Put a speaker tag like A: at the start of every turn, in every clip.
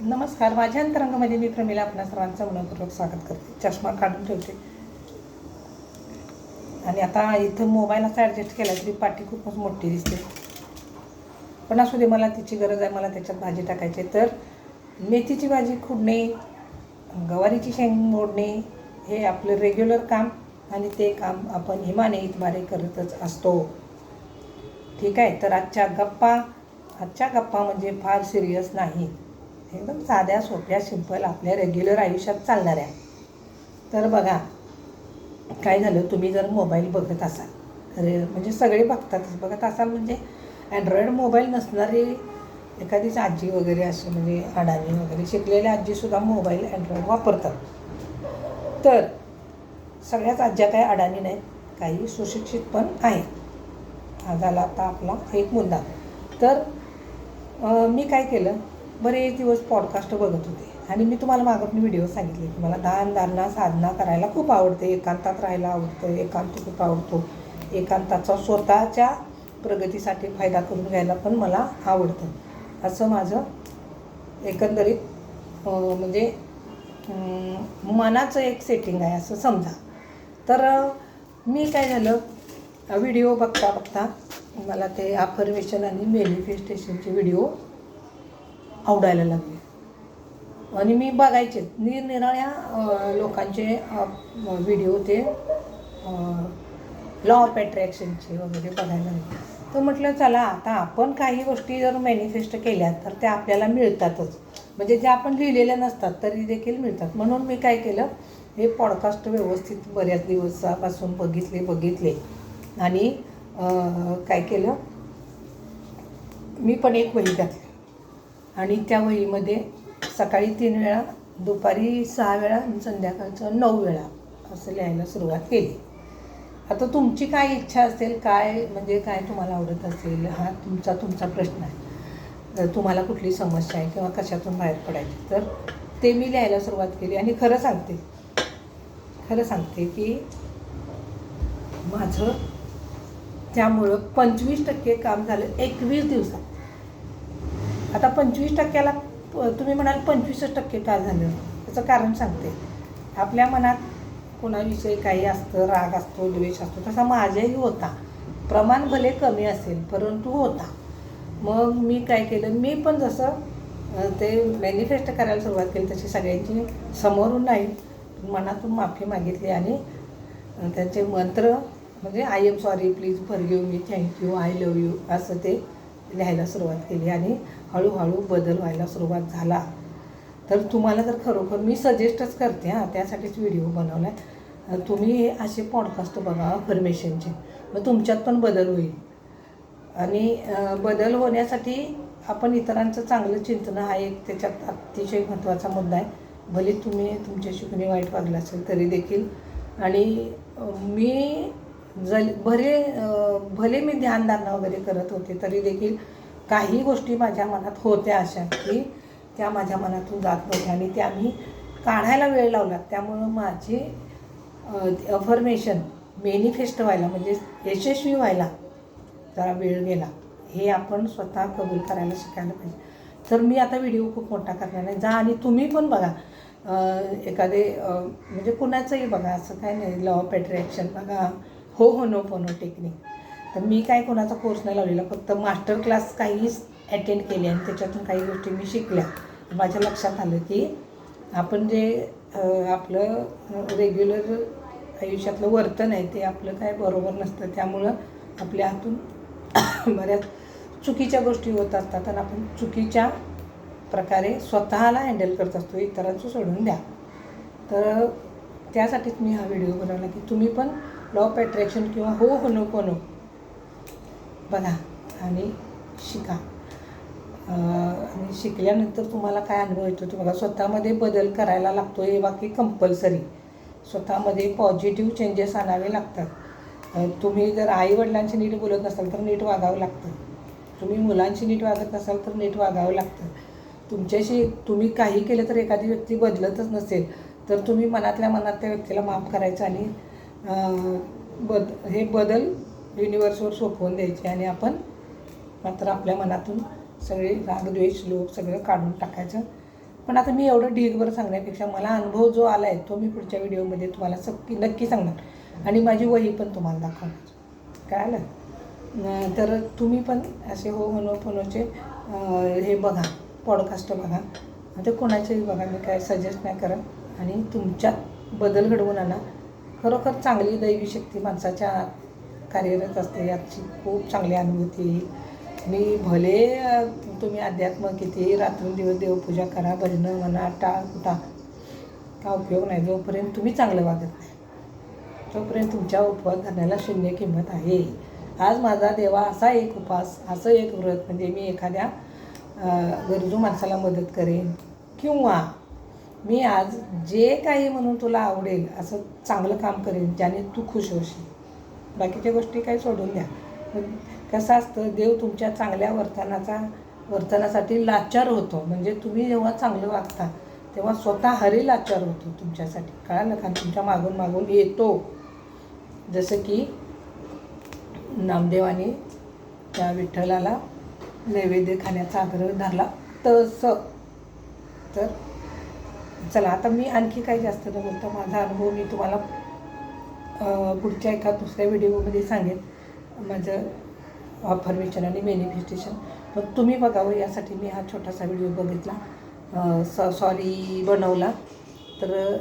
A: नमस्कार. माझ्या अंतरंगामध्ये मी प्रमिला आपल्या सर्वांचं मनपूर्वक स्वागत करते. चष्मा काढून ठेवते. आणि आता इथं मोबाईल असा ॲडजस्ट केला तरी पाठी खूपच मोठी दिसते. पण असू दे मला तिची गरज आहे मला त्याच्यात भाजी टाकायची तर मेथीची भाजी खुडणे गवारीची शेंग मोडणे हे आपलं रेग्युलर काम आणि ते काम आपण हिमाने इतबारे करतच असतो. ठीक आहे? तर आजच्या गप्पा आजच्या गप्पा म्हणजे फार सिरियस नाही. एकदम साध्या सोप्या सिंपल आपल्या रेग्युलर आयुष्यात चालणाऱ्या. तर बघा काय झालं? तुम्ही जर मोबाईल बघत असाल रे म्हणजे सगळे बघतातच बघत असाल म्हणजे अँड्रॉईड मोबाईल नसणारी एखादीच आजी वगैरे असे म्हणजे अडाणी वगैरे शिकलेल्या आजीसुद्धा मोबाईल अँड्रॉईड वापरतात. तर सगळ्याच आज्या काही अडाणी नाहीत काही सुशिक्षित पण आहेत. हा झाला आता आपला एक मुद्दा. तर मी काय केलं? बरेच दिवस पॉडकास्ट बघत होते. आणि मी तुम्हाला मागून व्हिडिओ सांगितले की मला दान दानना साधना करायला खूप आवडते. एकांतात राहायला आवडतं एकांत खूप आवडतो. एकांताचा स्वतःच्या प्रगतीसाठी फायदा करून घ्यायला पण मला आवडतं. असं माझं एकंदरीत म्हणजे मनाचं एक सेटिंग आहे असं समजा. तर मी काय झालं व्हिडिओ बघता बघता मला ते अफर्मेशन आणि मॅनिफेस्टेशनचे व्हिडिओ आवडायला लागले. आणि मी बघायचे. निरनिराळ्या लोकांचे व्हिडिओ ते लॉ ऑफ अट्रॅक्शनचे वगैरे बघायला लागले. तर म्हटलं चला आता आपण काही गोष्टी जर मॅनिफेस्ट केल्या तर त्या आपल्याला मिळतातच. म्हणजे ज्या आपण लिहिलेल्या नसतात तरी देखील मिळतात. म्हणून मी काय केलं हे पॉडकास्ट व्यवस्थित बऱ्याच दिवसापासून बघितले बघितले. आणि काय केलं मी पण एक वही घातली. आणि त्या वहीमध्ये सकाळी तीन वेळा दुपारी सहा वेळा आणि संध्याकाळचं नऊ वेळा असं लिहायला सुरुवात केली. आता तुमची काय इच्छा असेल काय म्हणजे काय तुम्हाला आवडत असेल हा तुमचा तुमचा प्रश्न आहे. जर तुम्हाला कुठली समस्या आहे किंवा कशातून बाहेर पडायची तर ते मी लिहायला सुरुवात केली आणि खरं सांगते. खरं सांगते की माझं त्यामुळं पंचवीस टक्के काम झालं एकवीस दिवसात. आता पंचवीस टक्क्याला प- तुम्ही म्हणाल पंचवीसच टक्के काय झालं? त्याचं कारण सांगते. आपल्या मनात कोणाविषयी काही असतं राग असतो द्वेष असतो तसा माझ्याही होता. प्रमाण भले कमी असेल परंतु होता. मग मी काय केलं? मी पण जसं ते मॅनिफेस्ट करायला सुरुवात केली तशी सगळ्यांची समोरून नाही मनातून माफी मागितली आणि त्याचे मंत्र म्हणजे I am sorry please forgive me thank you I love you असं ते लिहायला सुरुवात केली आणि हळूहळू बदल व्हायला सुरुवात झाला. तर तुम्हाला जर खरोखर मी सजेस्टच करते हां त्यासाठीच व्हिडिओ बनवला आहे तुम्ही असे पॉडकास्ट बघा अफर्मेशनचे मग तुमच्यात पण बदल होईल. आणि बदल होण्यासाठी आपण इतरांचं चांगलं चिंतन हा एक त्याच्यात अतिशय महत्त्वाचा मुद्दा आहे. भले तुम्ही तुमच्याशी कुणी वाईट वागलं असेल तरी देखील. आणि मी जल भले भले मी ध्यानधारणा वगैरे करत होते तरी देखील काही गोष्टी माझ्या मनात होत्या अशा की त्या माझ्या मनातून जात नव्हत्या आणि त्या मी काढायला वेळ लावला. त्यामुळं माझे अफर्मेशन मेनिफेस्ट व्हायला म्हणजे यशस्वी व्हायला जरा वेळ गेला. हे आपण स्वतः कबूल करायला शिकायला पाहिजे. तर मी आता व्हिडिओ खूप मोठा करणार नाही जा आणि तुम्ही पण बघा. एखादे म्हणजे कुणाचंही बघा. असं काय नाही. लॉ ऑफ अट्रॅक्शन बघा. हो हो नो फोनो टेक्निक तर मी काय कोणाचा कोर्स नाही लावलेला फक्त मास्टर क्लास काहीच अटेंड केले आणि त्याच्यातून काही गोष्टी मी शिकल्या. माझ्या लक्षात आलं की आपण जे आपलं रेग्युलर आयुष्यातलं वर्तन आहे ते आपलं काय बरोबर नसतं. त्यामुळं आपल्या हातून बऱ्याच चुकीच्या गोष्टी होत असतात आणि आपण चुकीच्या प्रकारे स्वतःला हँडल करत असतो. इतरांचं सोडून द्या. तर त्यासाठीच मी हा व्हिडिओ बनवला की तुम्ही पण लॉ ऑफ अट्रॅक्शन किंवा हो हो नको नो बघा आणि शिका. आणि शिकल्यानंतर तुम्हाला काय अनुभव येतो? ते बघा स्वतःमध्ये बदल करायला लागतो हे बाकी कंपल्सरी स्वतःमध्ये पॉझिटिव्ह चेंजेस आणावे लागतात. तुम्ही जर आईवडिलांशी नीट बोलत नसाल तर नीट वागावं लागतं. तुम्ही मुलांशी नीट वागत नसाल तर नीट वागावं लागतं. तुमच्याशी तुम्ही काही केलं तर एखादी व्यक्ती बदलतच नसेल तर तुम्ही मनातल्या मनात त्या व्यक्तीला माफ करायचं आणि बद हे बदल युनिवर्सवर सोपवून द्यायचे आणि आपण मात्र आपल्या मनातून सगळे रागद्वेष लोक सगळं काढून टाकायचं. पण आता मी एवढं ढीगभर सांगण्यापेक्षा मला अनुभव जो आला आहे तो मी पुढच्या व्हिडिओमध्ये तुम्हाला सक्की नक्की सांगणार. आणि माझी वही पण तुम्हाला दाखवणार. काय आलं तर तुम्ही पण असे हो म्हणो हे बघा पॉडकास्ट बघा. ते कोणाचेही बघा मी काय सजेस्ट नाही करत. आणि तुमच्यात बदल घडवून आणा. खरोखर चांगली दैवी शक्ती माणसाच्या कार्यरत असते याची खूप चांगली अनुभूती मी भले तुम्ही अध्यात्म किती रात्रंदिवस देवपूजा करा भजनं म्हणा टाळ कुटा का उपयोग नाही जोपर्यंत तुम्ही चांगलं वागत नाही तोपर्यंत तुमच्या उपवास धरण्याला शून्य किंमत आहे. आज माझा देवा असा एक उपास असं एक व्रत म्हणजे मी एखाद्या गरजू माणसाला मदत करेन किंवा मी आज जे काही म्हणून तुला आवडेल असं चांगलं काम करेन ज्याने तू खुश होशील. बाकीच्या गोष्टी काही सोडून द्या. पण कसं असतं देव तुमच्या चांगल्या वर्तनाचा वर्तनासाठी लाचार होतो. म्हणजे तुम्ही जेव्हा चांगलं वागता तेव्हा स्वतः हरी लाचार होतो तुमच्यासाठी. कळालं का? तुमच्या मागून मागून येतो. जसं की नामदेवाने त्या विठ्ठलाला नैवेद्य खाण्याचा आग्रह धरला तसं. तर चला आता मी आणखी काही जास्त न बोलता माझा अनुभव मी तुम्हाला पुढच्या एका दुसऱ्या व्हिडिओमध्ये सांगेन. माझं ऑफर्मेशन आणि मॅनिफेस्टेशन पण तुम्ही बघावं यासाठी मी हा छोटासा व्हिडिओ बघितला. स सॉरी बनवला. तर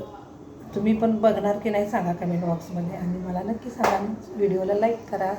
A: तुम्ही पण बघणार की नाही सांगा कमेंट बॉक्समध्ये आणि मला नक्की सांगा व्हिडिओला लाईक करा.